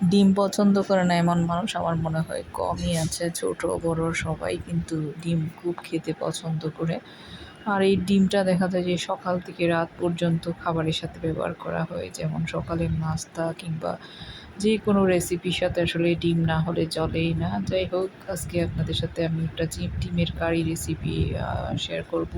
ডিম পছন্দ করে না এমন মানুষ আমার মনে হয় কমই আছে, ছোট, বড় সবাই কিন্তু ডিম খুব খেতে পছন্দ করে। আর এই ডিমটা দেখা যায় যে সকাল থেকে রাত পর্যন্ত খাবারের সাথে ব্যবহার করা হয়। যেমন সকালের নাস্তা কিংবা যে কোনো রেসিপির সাথে আসলে ডিম না হলে চলেই না। যাই হোক, আজকে আপনাদের সাথে আমি একটা ডিমের কারি রেসিপি শেয়ার করব।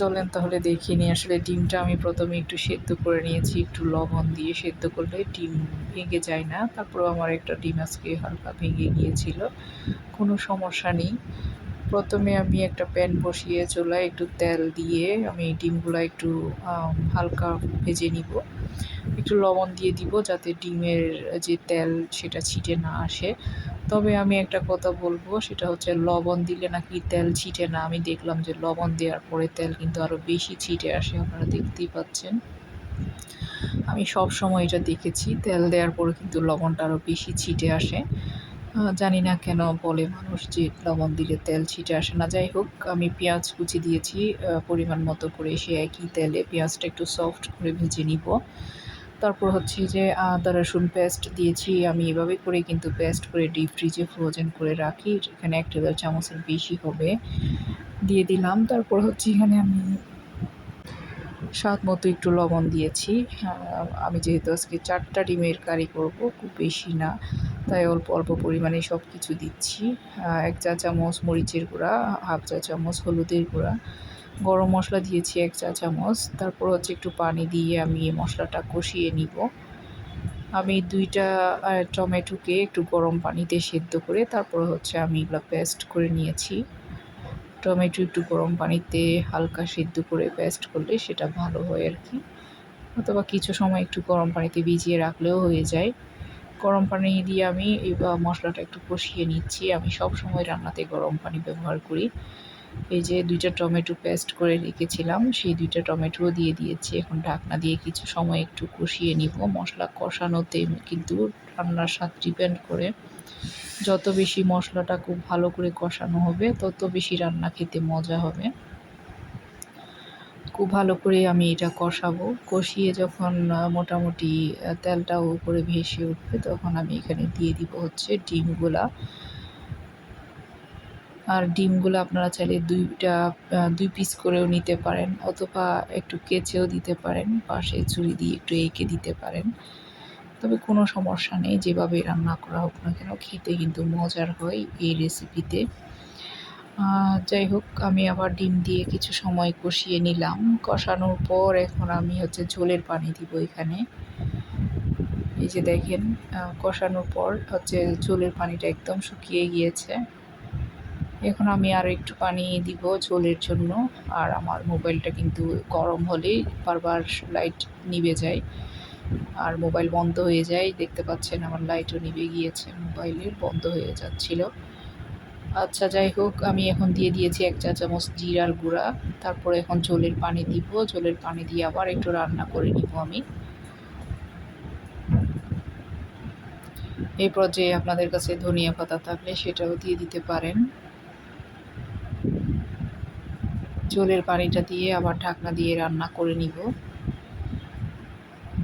চলেন তাহলে দেখে নিই। আসলে ডিমটা আমি প্রথমে একটু সেদ্ধ করে নিয়েছি, একটু লবণ দিয়ে সেদ্ধ করলে ডিম ভেঙে যায় না। তারপরেও আমার একটা ডিম আজকে হালকা ভেঙে গিয়েছিল, কোনো সমস্যা নেই। প্রথমে আমি একটা প্যান বসিয়ে চুলায় একটু তেল দিয়ে আমি ডিমগুলো একটু হালকা ভেজে নিব। একটু লবণ দিয়ে দিব যাতে ডিমের যে তেল সেটা ছিটে না আসে। তবে আমি একটা কথা বলব, সেটা হচ্ছে লবণ দিলে নাকি তেল ছিটে না? আমি দেখলাম যে লবণ দেওয়ার পরে তেল কিন্তু আরও বেশি ছিটে আসে, আপনারা দেখতেই পাচ্ছেন। আমি সব সময় এটা দেখেছি, তেল দেওয়ার পরে কিন্তু লবণটা আরও বেশি ছিটে আসে। জানি না কেন বলে মানুষ যে লবণ দিলে তেল ছিটে আসে না। যাই হোক, আমি পেঁয়াজ কুচি দিয়েছি পরিমাণ মতো করে সে একই তেলে পেঁয়াজটা একটু সফট করে ভেজে নিব। তারপর হচ্ছে যে, আদা, রসুন পেস্ট দিয়েছি। আমি এভাবে করে কিন্তু পেস্ট করে ডিপ ফ্রিজে ফ্রোজেন করে রাখি। এখানে এক টেবিল চামচের বেশি হবে। দিয়ে দিলাম। তারপর হচ্ছে এখানে আমি স্বাদ মতো একটু লবণ দিয়েছি। আমি যেহেতু আজকে চারটা ডিমের কারি করব, খুব বেশি না। তাই অল্প অল্প পরিমাণে সব কিছু দিচ্ছি এক চা চামচ মরিচের গুঁড়া, হাফ চা চামচ হলুদের গুঁড়া। গরম মশলা দিয়েছি এক চা চামচ। তারপর হচ্ছে একটু পানি দিয়ে আমি এই মশলাটা কষিয়ে নিব। আমি দুইটা টমেটোকে একটু গরম পানিতে সেদ্ধ করে তারপর হচ্ছে আমি এগুলো পেস্ট করে নিয়েছি। টমেটো একটু গরম পানিতে হালকা সেদ্ধ করে পেস্ট করলে সেটা ভালো হয় আর কি। অথবা কিছু সময় একটু গরম পানিতে ভিজিয়ে রাখলেও হয়ে যায়। গরম পানি দিয়ে আমি এই মশলাটা একটু কষিয়ে নিচ্ছি। আমি সব সময় রান্নাতে গরম পানি ব্যবহার করি। এই যে দুইটা টমেটো পেস্ট করে রেখেছিলাম, সেই দুইটা টমেটোও দিয়ে দিয়েছি। এখন ঢাকনা দিয়ে কিছু সময় একটু কষিয়ে নিব। মশলা কষানোতে কিন্তু রান্নার স্বাদ ডিপেন্ড করে। যত বেশি মশলাটা খুব ভালো করে কষানো হবে, তত বেশি রান্না খেতে মজা হবে। খুব ভালো করে আমি এটা কষাবো। কষিয়ে যখন মোটামুটি তেলটা উপরে ভেসে উঠবে, তখন আমি এখানে দিয়ে দিব হচ্ছে ডিমগুলা। আর ডিমগুলো আপনারা চাইলে দুইটা দুই পিস করেও নিতে পারেন, অথবা একটু কেচেও দিতে পারেন, পাশে ছুরি দিয়ে একটু এঁকে দিতে পারেন। তবে কোনো সমস্যা নেই, যেভাবে রান্না করা হোক না কেন, খেতে কিন্তু মজার হয় এই রেসিপিতে যাই হোক, আমি আবার ডিম দিয়ে কিছু সময় কষিয়ে নিলাম। কষানোর পর এখন আমি হচ্ছে ঝোলের পানি দিব এখানে। এই যে দেখেন কষানোর পর হচ্ছে ঝোলের পানিটা একদম শুকিয়ে গিয়েছে। এখন আমি আরও একটু পানি দিব ঝোলের জন্য। আর আমার মোবাইলটা কিন্তু গরম হলেই বারবার লাইট নিভে যায়। আর মোবাইল বন্ধ হয়ে যায়, দেখতে পাচ্ছেন আমার লাইটও নিভে গিয়েছে, মোবাইলের বন্ধ হয়ে যাচ্ছিল। আচ্ছা যাই হোক, আমি এখন দিয়ে দিয়েছি এক চা চামচ জিরার গুঁড়া। তারপরে এখন ঝোলের পানি দিব। ঝোলের পানি দিয়ে আবার একটু রান্না করে নিব আমি। এই পর্যায়ে আপনাদের কাছে ধনিয়া পাতা থাকলে সেটাও দিয়ে দিতে পারেন। ঝোলের পানিটা দিয়ে আবার ঢাকনা দিয়ে রান্না করে নিব।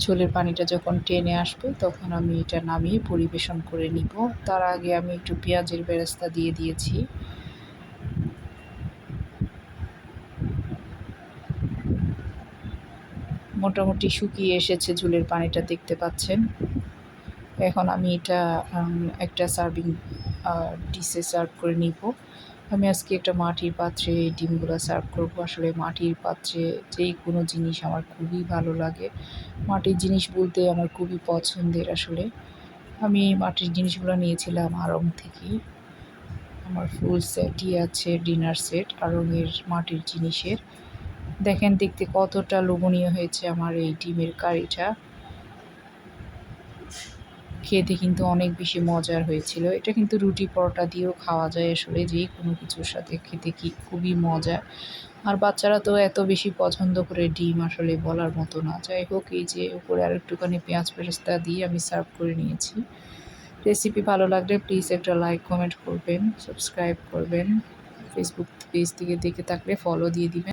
ঝোলের পানিটা যখন টেনে আসবে, তখন আমি এটা নামিয়ে পরিবেশন করে নিব। তার আগে আমি একটু পেঁয়াজের বেরেস্তা দিয়ে দিয়েছি। মোটামুটি শুকিয়ে এসেছে ঝোলের পানিটা, দেখতে পাচ্ছেন। এখন আমি এটা একটা সার্ভিং ডিশে সার্ভ করে নিব। আমি আজকে একটা মাটির পাত্রে এই ডিমগুলো সার্ভ করব। আসলে মাটির পাত্রে যেই কোনো জিনিস আমার খুবই ভালো লাগে। মাটির জিনিস বলতে আমার খুবই পছন্দের আসলে। আমি মাটির জিনিসগুলো নিয়েছিলাম আরং থেকেই। আমার ফুল সেটই আছে ডিনার সেট আড়ংয়ের মাটির জিনিসের। দেখেন দেখতে কতটা লোভনীয় হয়েছে আমার এই ডিমের কারিটা। খেতে কিন্তু অনেক বেশি মজার হয়েছিল। এটা কিন্তু রুটি পরোটা দিয়েও খাওয়া যায় আসলে যে কোনো কিছুর সাথে খেতে কি খুবই মজা আর বাচ্চারা তো এত বেশি পছন্দ করে ডিম আসলে বলার মতো না। যাই হোক, এই যে উপরে আর একটুখানি পেঁয়াজ পেরেস্তা দিয়ে আমি সার্ভ করে নিয়েছি। রেসিপি ভালো লাগলে প্লিজ একটা লাইক, কমেন্ট করবেন, সাবস্ক্রাইব করবেন। ফেসবুক পেজ থেকে দেখে থাকলে ফলো দিয়ে দিবেন।